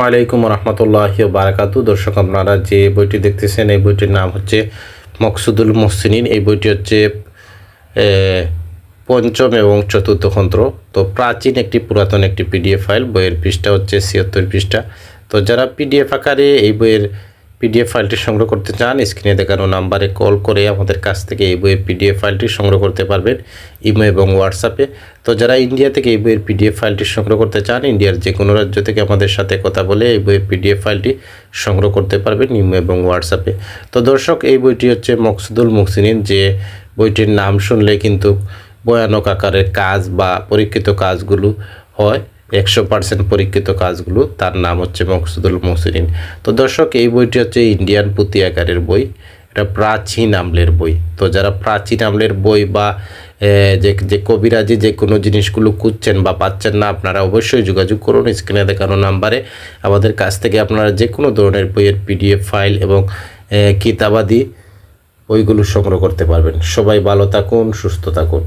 ওয়ালাইকুম রহমতুল্লাহ বারাকাতু। দর্শক, আপনারা যে বইটি দেখতেছেন, এই বইটির নাম হচ্ছে মকসুদুল মোহসিনিন। এই বইটি হচ্ছে পঞ্চম এবং চতুর্থ খন্ত্র। তো প্রাচীন একটি পুরাতন একটি পিডিএফ ফাইল। বইয়ের পৃষ্ঠা হচ্ছে ছিয়াত্তর পৃষ্ঠা। তো যারা পিডিএফ আকারে এই বইয়ের পিডিএফ ফাইলটি সংগ্রহ করতে চান, স্ক্রিনে দেখানো নাম্বারে কল করে আমাদের কাছ থেকে এই বইয়ের পিডিএফ ফাইলটি সংগ্রহ করতে পারবেন, ইমো এবং হোয়াটসঅ্যাপে তো যারা ইন্ডিয়া থেকে এই বইয়ের পিডিএফ ফাইলটি সংগ্রহ করতে চান, ইন্ডিয়ার যে কোনো রাজ্য থেকে আমাদের সাথে কথা বলে এই বইয়ের পিডিএফ ফাইলটি সংগ্রহ করতে পারবেন, ইমো এবং হোয়াটসঅ্যাপে তো দর্শক, এই বইটি হচ্ছে মকসুদুল মুহসিনিন যে বইটির নাম শুনলে কিন্তু ভয়ানক আকারের কাজ বা পরীক্ষিত কাজগুলো হয়। একশো পার্সেন্ট পরীক্ষিত কাজগুলো, তার নাম হচ্ছে মকসুদুল মহসিন তো দর্শক, এই বইটি হচ্ছে ইন্ডিয়ান পুঁতি আকারের বই। এটা প্রাচীন আমলের বই। তো যারা প্রাচীন আমলের বই বা যে যে কবিরাজি যে কোনো জিনিসগুলো খুঁজছেন বা পাচ্ছেন না, আপনারা অবশ্যই যোগাযোগ করুন স্ক্রিনে দেখানো নাম্বারে। আমাদের কাছ থেকে আপনারা যে কোনো ধরনের বইয়ের পিডিএফ ফাইল এবং কিতাবাদি বইগুলো সংগ্রহ করতে পারবেন। সবাই ভালো থাকুন, সুস্থ থাকুন।